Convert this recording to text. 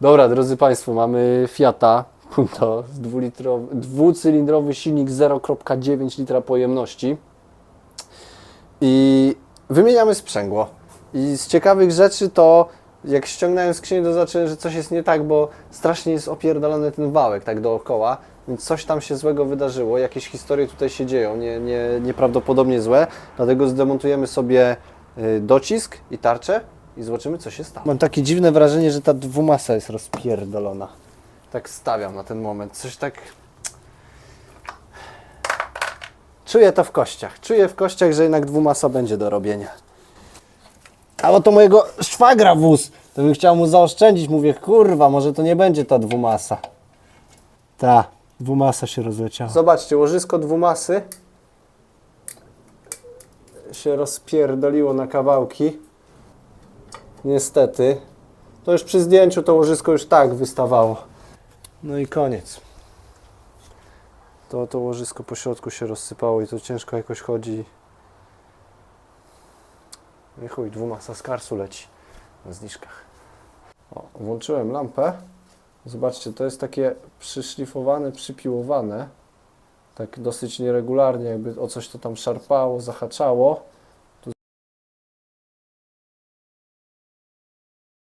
Dobra, drodzy Państwo, mamy Fiata. Punto, dwucylindrowy silnik 0,9 litra pojemności. I wymieniamy sprzęgło. I z ciekawych rzeczy to, jak ściągnąłem skrzynię, to zobaczyłem, że coś jest nie tak, bo strasznie jest opierdolony ten wałek tak dookoła, więc coś tam się złego wydarzyło, jakieś historie tutaj się dzieją, nie, nie, nieprawdopodobnie złe, dlatego zdemontujemy sobie y, docisk i tarczę i zobaczymy, co się stało. Mam takie dziwne wrażenie, że ta dwumasa jest rozpierdolona. Tak stawiam na ten moment, coś tak... Czuję to w kościach. Czuję w kościach, że jednak dwumasa będzie do robienia. A oto mojego szwagra wóz. To bym chciał mu zaoszczędzić. Mówię, kurwa, może to nie będzie ta dwumasa. Ta, dwumasa się rozleciała. Zobaczcie, łożysko dwumasy się rozpierdoliło na kawałki. Niestety. To już przy zdjęciu to łożysko już tak wystawało. No i koniec. To, to łożysko po środku się rozsypało i to ciężko jakoś chodzi. No i chuj, dwumasa z karsu leci na zniżkach. O, włączyłem lampę. Zobaczcie, to jest takie przyszlifowane, przypiłowane. Tak dosyć nieregularnie, jakby o coś to tam szarpało, zahaczało.